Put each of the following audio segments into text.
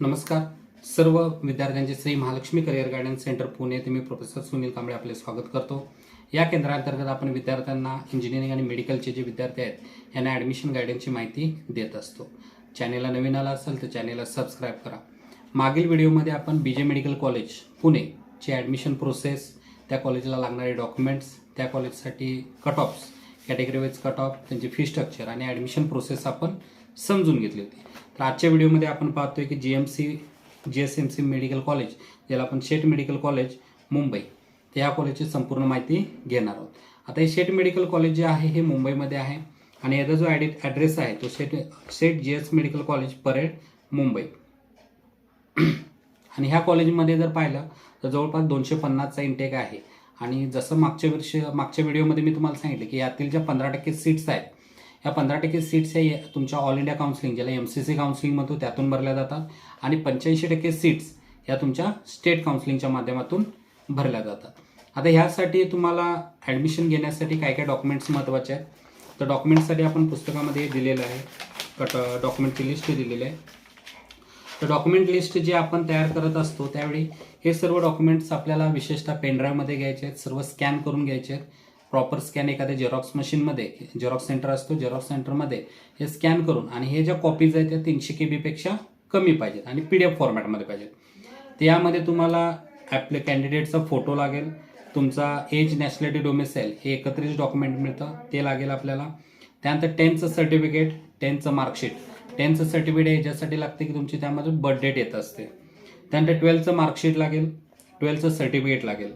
नमस्कार. सर्व विद्यार्थ्यांचे Shri Mahalakshmi career guidance centre Pune येथे मी प्रोफेसर सुनील कांबळे आपले स्वागत करतो. या केंद्रांतर्गत आपण विद्यार्थ्यांना इंजिनिअरिंग आणि मेडिकलचे जे विद्यार्थी आहेत यांना ॲडमिशन गायडन्सची माहिती देत असतो. चॅनेलला नवीन आला असेल तर चॅनेलला सबस्क्राईब करा. मागील व्हिडिओमध्ये आपण बी जे मेडिकल कॉलेज पुणेची ॲडमिशन प्रोसेस त्या कॉलेजला लागणारे डॉक्युमेंट्स त्या कॉलेजसाठी cut offs category wise cut off त्यांची फी स्ट्रक्चर आणि ॲडमिशन प्रोसेस आपण समजून घेतली होती. तर आजच्या व्हिडिओमध्ये आपण पाहतोय की G M C G S M C medical college ज्याला आपण शेट मेडिकल कॉलेज मुंबई तर ह्या कॉलेजची संपूर्ण माहिती घेणार आहोत. आता हे शेट मेडिकल कॉलेज जे आहे हे मुंबईमध्ये आहे आणि याचा जो ॲडि ॲड्रेस आहे तो Seth Seth G S medical college Parel Mumbai. आणि ह्या कॉलेजमध्ये जर पाहिलं तर जवळपास दोनशे पन्नासचा इंटेक आहे. आणि जसं मागच्या वर्ष मागच्या व्हिडिओमध्ये मी तुम्हाला सांगितलं की यातील ज्या पंधरा टक्के सीट्स आहेत या पंधरा टक्के सीट्स हे तुमच्या ऑल इंडिया काउन्सिलिंग ज्याला एम सी सी काउन्सिलिंग म्हणतो त्यातून भरल्या जातात. आणि पंच्याऐंशी टक्के सीट्स या तुमच्या स्टेट काउन्सिलिंगच्या माध्यमातून भरल्या जातात. आता ह्यासाठी तुम्हाला ॲडमिशन घेण्यासाठी काय काय डॉक्युमेंट्स महत्त्वाचे आहेत? तर डॉक्युमेंट्ससाठी आपण पुस्तकामध्ये दिलेलं आहे. कट डॉक्युमेंटची लिस्ट दिलेली आहे. तर डॉक्युमेंट लिस्ट जे आपण तयार करत असतो त्यावेळी हे सर्व डॉक्युमेंट्स आपल्याला विशेषतः पेनड्राईव्हमध्ये घ्यायचे आहेत सर्व स्कॅन करून घ्यायचे आहेत. प्रॉपर स्कॅन एखाद्या झेरॉक्स मशीनमध्ये झेरॉक्स सेंटर असतो झेरॉक्स सेंटरमध्ये हे स्कॅन करून आणि हे ज्या कॉपीज आहेत त्या तीनशे के बीपेक्षा कमी पाहिजेत आणि पी डी एफ फॉर्मॅटमध्ये पाहिजेत त्यामध्ये तुम्हाला आपले कॅन्डिडेटचा फोटो लागेल तुमचा एज नॅशनॅलिटी डोमेसेल हे एकत्रित डॉक्युमेंट मिळतं ते लागेल आपल्याला. त्यानंतर टेन्थचं सर्टिफिकेट टेन्थचं मार्कशीट टेन्थचं सर्टिफिकेट याच्यासाठी लागते की तुमची त्यामध्ये बर्थ डेट येत असते. त्यानंतर ट्वेल्थचं मार्कशीट लागेल ट्वेल्थचं सर्टिफिकेट लागेल.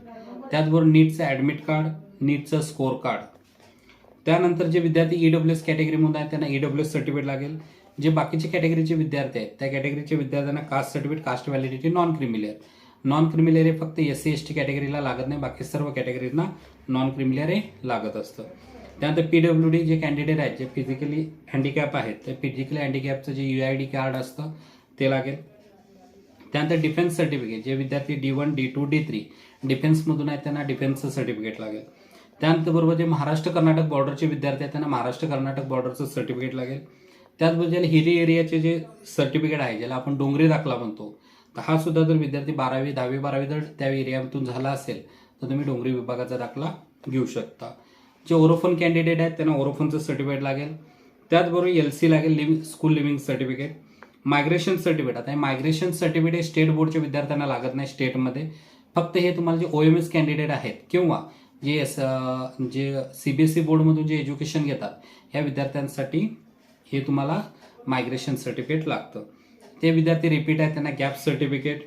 त्याचबरोबर नीटचं ॲडमिट कार्ड नीटचं स्कोअर कार्ड त्यानंतर जे विद्यार्थी ई डब्ल्यू एस कॅटेगरीमध्ये आहेत त्यांना ई डब्ल्यू एस सर्टिफिकेट लागेल. जे बाकीचे कॅटेगरीचे विद्यार्थी आहेत त्या कॅटेगरीच्या विद्यार्थ्यांना caste certificate caste validity non creamy layer non creamy layer हे फक्त एस सी एस टी कॅटेगरीला लागत नाही बाकी सर्व कॅटेगरीजना नॉन क्रिमिलियर हे लागत असतं. त्यानंतर पी डब्ल्यू डी जे कॅन्डिडेट आहेत जे फिजिकली हँडिकॅप आहेत ते फिजिकली हँडिकॅपचं जे यू आय डी कार्ड असतं ते लागेल. त्यानंतर डिफेन्स सर्टिफिकेट जे विद्यार्थी D one D two D three डिफेन्समधून आहेत त्यांना डिफेन्सचं सर्टिफिकेट लागेल. त्यानंतर बरोबर जे महाराष्ट्र कर्नाटक बॉर्डरचे विद्यार्थी आहेत त्यांना महाराष्ट्र कर्नाटक बॉर्डरचं सर्टिफिकेट लागेल. त्याचबरोबर ज्याला हिली एरियाचे जे सर्टिफिकेट आहे ज्याला आपण डोंगरी दाखला म्हणतो तर हा सुद्धा जर विद्यार्थी बारावी दहावी बारावी जर त्या एरियातून झाला असेल तर तुम्ही डोंगरी विभागाचा दाखला घेऊ शकता. जे ओरोफोन कॅन्डिडेट आहेत त्यांना ओरोफोनचं सर्टिफिकेट लागेल. त्याचबरोबर एल सी लागेल leave school leaving certificate migration certificate आता हे मायग्रेशन सर्टिफिकेट हे स्टेट बोर्डच्या विद्यार्थ्यांना लागत नाही स्टेटमध्ये फक्त हे तुम्हाला जे ओ एम एस कॅन्डिडेट आहेत किंवा जे S J C B S E बोर्डमधून जे एज्युकेशन घेतात ह्या विद्यार्थ्यांसाठी हे तुम्हाला मायग्रेशन सर्टिफिकेट लागतं. ते विद्यार्थी रिपीट आहेत त्यांना गॅप सर्टिफिकेट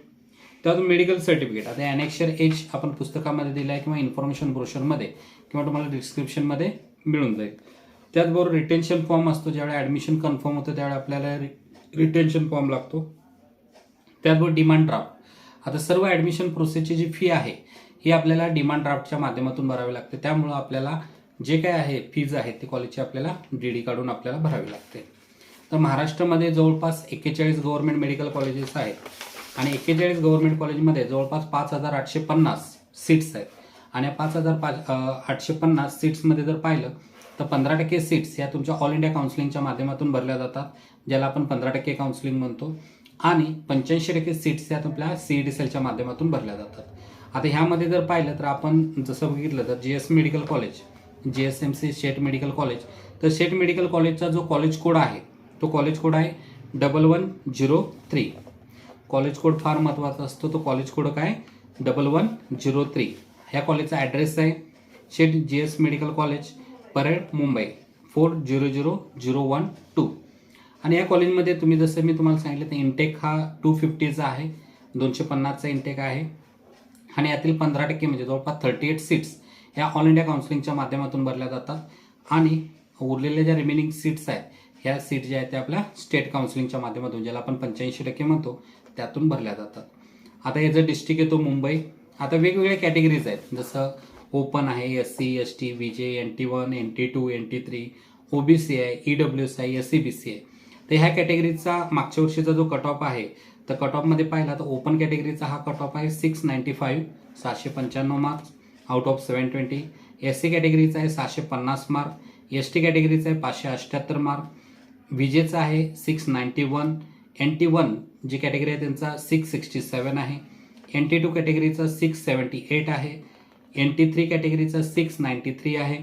त्यातून मेडिकल सर्टिफिकेट आता ॲनेक्शर एज आपण पुस्तकामध्ये दिलं आहे किंवा इन्फॉर्मेशन ब्रोशरमध्ये किंवा तुम्हाला डिस्क्रिप्शनमध्ये मिळून जाईल. त्याचबरोबर रिटेन्शन फॉर्म असतो ज्यावेळी ॲडमिशन कन्फर्म होतं त्यावेळी आपल्याला रिटेन्शन फॉर्म लागतो. त्याचबरोबर डिमांड ड्राफ्ट आता सर्व ॲडमिशन प्रोसेसची जी फी आहे ही आपल्याला डिमांड ड्राफ्टच्या माध्यमातून भरावी लागते. त्यामुळं आपल्याला जे काय आहे फीज आहे ते कॉलेजची आपल्याला डी डी काढून आपल्याला भरावी लागते. तर महाराष्ट्रामध्ये जवळपास एक्केचाळीस गव्हर्नमेंट मेडिकल कॉलेजेस आहेत आणि एक्केचाळीस गव्हर्नमेंट कॉलेजमध्ये जवळपास पाच हजार आठशे पन्नास सीट्स आहेत. आणि पाच हजार पाच आठशे पन्नास सीट्समध्ये जर पाहिलं तर पंधरा टक्के सीट्स या तुमच्या ऑल इंडिया काउन्सिलिंगच्या माध्यमातून भरल्या जातात. ज्याला आपण पंधरा टक्के काउन्सिलिंग म्हणतो आणि पंच्याऐंशी टक्के सीट्स या आपल्या सी डी सेलच्या माध्यमातून भरल्या जातात. आता ह्यामध्ये जर पाहिलं तर आपण जसं बघितलं तर G S medical college G S M C Seth medical college तर शेट मेडिकल कॉलेजचा जो कॉलेज कोड आहे तो कॉलेज कोड आहे double one zero three college code फार महत्त्वाचा असतो तो कॉलेज कोड काय? डबल वन झिरो थ्री ह्या कॉलेजचा ॲड्रेस आहे Seth G S medical college parade Mumbai. Four zero zero zero one two आणि या कॉलेजमध्ये तुम्ही जसं मी तुम्हाला सांगितलं तर इंटेक हा टू फिफ्टीचा आहे. दोनशे पन्नासचा इंटेक आहे. आणि यातील पंधरा टक्के म्हणजे जवळपास थर्टी एट सीट्स ह्या ऑल इंडिया काउन्सिलिंगच्या माध्यमातून भरल्या जातात. आणि उरलेल्या ज्या रिमेनिंग सीट्स आहेत ह्या सीट ज्या आहेत त्या आपल्या स्टेट काउन्सिलिंगच्या माध्यमातून ज्याला आपण पंच्याऐंशी टक्के म्हणतो त्यातून भरल्या जातात. आता याचं डिस्ट्रिक्ट येतो मुंबई आता वेगवेगळ्या कॅटेगरीज आहेत. जसं ओपन आहे S C S T B J N T one N T two N T three O B C आहे ई डब्ल्यू सी आहे एस सी बी सी आहे तर ह्या कॅटेगरीचा मागच्या वर्षीचा जो कट ऑफ आहे तर कट ऑफमध्ये पाहिला तर ओपन कॅटेगरीचा हा कट ऑफ आहे सिक्स नाईन्टी फाईव्ह सहाशे पंच्याण्णव marks out of seven twenty S C कॅटेगरीचा आहे सहाशे पन्नास मार्क एस टी कॅटेगरीचा आहे पाचशे अठ्ठ्याहत्तर मार्क विजेचा आहे six ninety one N T one जी कॅटेगरी आहे त्यांचा सिक्स सिक्स्टी सेवन आहे. एन टी टू कॅटेगरीचा सिक्स सेवन्टी एट आहे. एन टी थ्री कॅटेगरीचा सिक्स नाईन्टी थ्री आहे.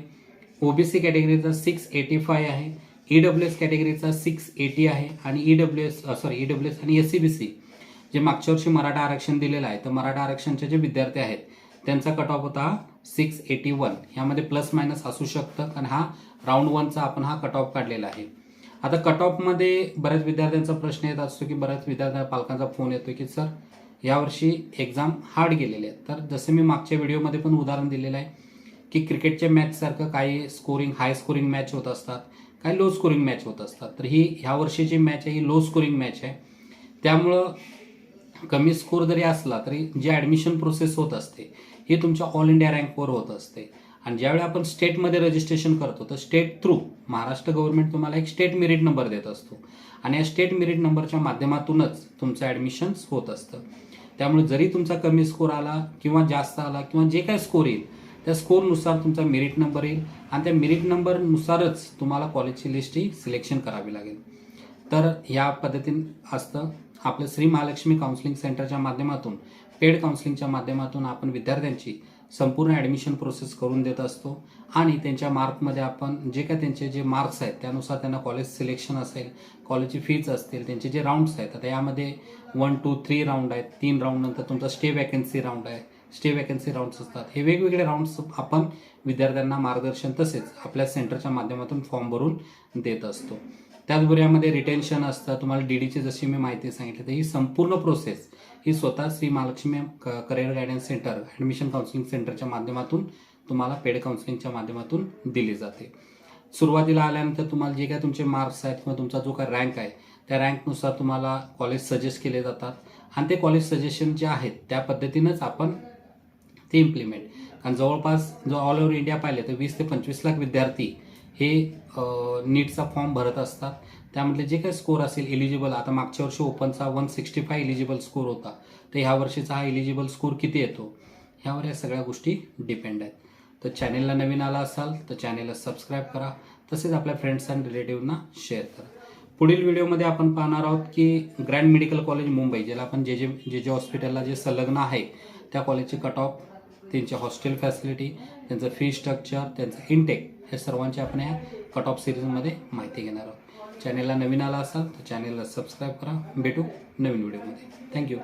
ओबीसी कॅटेगरीचा सिक्स एटी फाय आहे. ई डब्ल्यू एस कॅटेगरीचा सिक्स एटी आहे आणि E W S sorry E W S आणि एस सी बी सी जे मागच्या वर्षी मराठा आरक्षण दिलेलं आहे तर मराठा आरक्षणचे जे विद्यार्थी आहेत त्यांचा कट ऑफ होता सिक्स एटी वन ह्यामध्ये प्लस मायनस असू शकतं कारण हा राऊंड वनचा आपण हा कट ऑफ काढलेला आहे. आता कट ऑफमध्ये बऱ्याच विद्यार्थ्यांचा प्रश्न येत असतो की बऱ्याच विद्यार्थ्या पालकांचा फोन येतो की सर यावर्षी एक्झाम हार्ड गेलेले आहेत. तर जसं मी मागच्या व्हिडिओमध्ये पण उदाहरण दिलेलं आहे की क्रिकेटच्या मॅचसारखं काही स्कोरिंग हाय स्कोरिंग मॅच होत असतात. काही लो स्कोरिंग मॅच होत असतात. तर ही ह्या वर्षीची मॅच आहे ही लो स्कोरिंग मॅच आहे. त्यामुळं कमी स्कोर जरी असला तरी जी ॲडमिशन प्रोसेस होत असते ही तुमच्या ऑल इंडिया रँकवर होत असते. आणि ज्यावेळी आपण स्टेटमध्ये रजिस्ट्रेशन करतो तर स्टेट थ्रू महाराष्ट्र गव्हर्नमेंट तुम्हाला एक स्टेट मेरिट नंबर देत असतो. आणि या स्टेट मेरिट नंबरच्या माध्यमातूनच तुमचं ॲडमिशन्स होत असतं. त्यामुळे जरी तुमचा कमी स्कोर आला किंवा जास्त आला किंवा जे काय स्कोर येईल त्या स्कोरनुसार तुमचा मेरिट नंबर येईल आणि त्या मेरिट नंबरनुसारच तुम्हाला कॉलेजची लिस्ट ही सिलेक्शन करावी लागेल. तर या पद्धतीने असतं. आपलं श्री महालक्ष्मी काउन्सिलिंग सेंटरच्या माध्यमातून पेड काउन्सिलिंगच्या माध्यमातून आपण विद्यार्थ्यांची संपूर्ण ॲडमिशन प्रोसेस करून देत असतो. आणि त्यांच्या मार्कमध्ये आपण जे काय त्यांचे जे मार्क्स आहेत त्यानुसार त्यांना कॉलेज सिलेक्शन असेल कॉलेजची फीज असतील त्यांचे जे राऊंड्स आहेत आता यामध्ये वन टू थ्री राऊंड आहेत. तीन राऊंड नंतर तुमचा स्टे वॅकन्सी राऊंड आहे. स्टे वॅकन्सी राऊंड्स असतात. हे वेगवेगळे राऊंड्स आपण विद्यार्थ्यांना मार्गदर्शन तसेच आपल्या सेंटरच्या माध्यमातून फॉर्म भरून देत असतो. त्याचबरोबर यामध्ये रिटेन्शन असतं. तुम्हाला डी डीची जशी मी माहिती सांगितली तर ही संपूर्ण प्रोसेस ही स्वतः श्री महालक्ष्मी क- career guidance centre admission counselling सेंटरच्या माध्यमातून तुम्हाला पेड काउन्सिलिंगच्या माध्यमातून दिली जाते. सुरुवातीला आल्यानंतर तुम्हाला जे काय तुमचे मार्क्स आहेत किंवा तुमचा जो काय रँक आहे त्या रँकनुसार तुम्हाला कॉलेज सजेस्ट केले जातात. आणि ते कॉलेज सजेशन जे आहेत त्या पद्धतीनंच आपण ते इम्प्लिमेंट कारण जवळपास जो ऑल ओव्हर इंडिया पाहिले तर वीस ते पंचवीस लाख विद्यार्थी हे नीटचा फॉर्म भरत असतात. त्यामधले जे काही स्कोर असेल एलिजिबल आता मागच्या वर्षी ओपनचा one sixty five eligible score होता. तर ह्या वर्षीचा हा एलिजिबल स्कोर किती येतो? ह्यावर या सगळ्या गोष्टी डिपेंड आहेत. तर चॅनेलला नवीन आला असाल तर चॅनेलला सबस्क्राईब करा. तसेच आपल्या फ्रेंड्स अँड रिलेटिव्हना शेअर करा. पुढील व्हिडिओमध्ये आपण पाहणार आहोत की ग्रँड मेडिकल कॉलेज मुंबई ज्याला आपण जे जे जे जे हॉस्पिटलला जे संलग्न आहे त्या कॉलेजचे कट ऑफ त्यांची हॉस्टेल फॅसिलिटी त्यांचं फी स्ट्रक्चर त्यांचं इनटेक हे सर्वांची आपण या कट ऑफ सिरीजमध्ये माहिती घेणार आहोत. चॅनेलला नवीन आला असाल तर चॅनेलला सबस्क्राईब करा. भेटू नवीन व्हिडिओमध्ये थँक्यू